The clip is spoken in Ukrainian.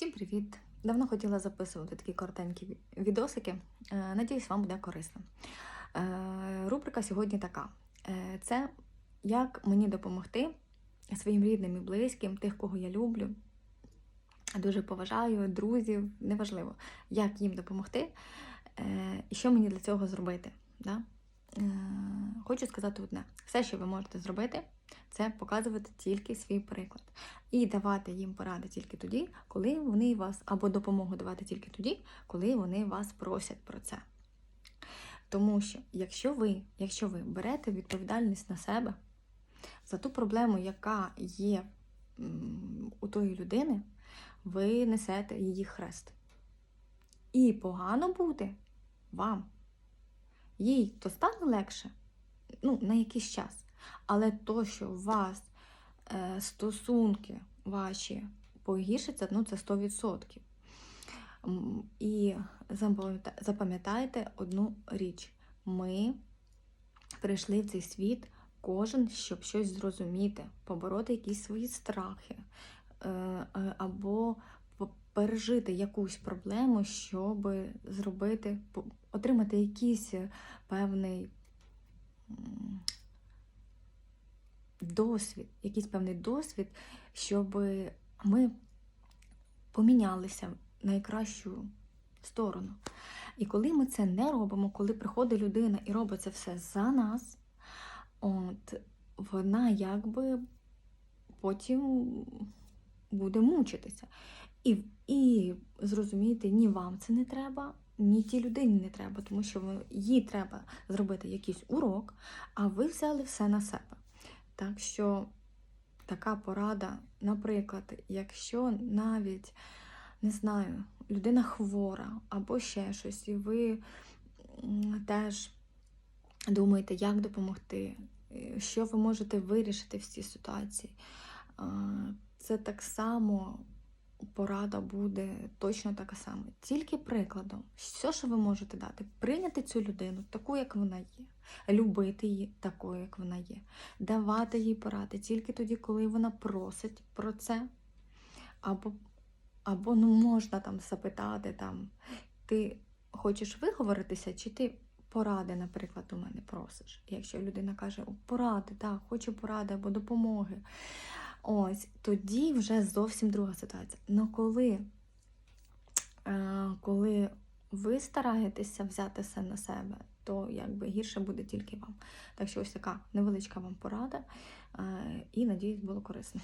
Всім привіт! Давно хотіла записувати такі коротенькі відосики. Е, Надіюсь, вам буде корисно. Е, Рубрика сьогодні така: Е, це як мені допомогти своїм рідним і близьким, тих, кого я люблю, дуже поважаю, друзів, неважливо, як їм допомогти і що мені для цього зробити. Да? Хочу сказати одне: все, що ви можете зробити, це показувати тільки свій приклад і давати їм поради тільки тоді, коли вони вас, або допомогу давати тільки тоді, коли вони вас просять про це. Тому що якщо ви, якщо ви берете відповідальність на себе за ту проблему, яка є у тої людини, ви несете її хрест. І погано буде вам. Їй то стане легше, ну, на якийсь час. Але то, що у вас е, стосунки ваші погіршаться, ну це 100%. І запам'ятайте одну річ: ми прийшли в цей світ кожен, щоб щось зрозуміти, побороти якісь свої страхи, е, е, або пережити якусь проблему, щоб зробити, отримати якийсь певний досвід, якийсь певний досвід, щоб ми помінялися в найкращу сторону. І коли ми це не робимо, коли приходить людина і робить це все за нас, от, вона якби потім буде мучитися. І, і зрозуміти, ні вам це не треба, ні тій людині не треба, тому що їй треба зробити якийсь урок, а ви взяли все на себе. Так що така порада, наприклад, якщо навіть не знаю, людина хвора або ще щось, і ви теж думаєте, як допомогти, е, що ви можете вирішити в цій ситуації. Це так само порада буде точно така сама. Тільки прикладом, все, що ви можете дати, прийняти цю людину таку, як вона є, любити її такою, як вона є, давати їй поради тільки тоді, коли вона просить про це, або або ну, можна там запитати, там, ти хочеш виговоритися, чи ти поради, наприклад, у мене просиш. Якщо людина каже, «О, поради, так, хочу поради або допомоги. Ось, тоді вже зовсім друга ситуація. Ну коли, е, коли ви стараєтеся взяти все на себе, то якби гірше буде тільки вам. Так що ось така невеличка вам порада, е, і надіюсь, було корисно.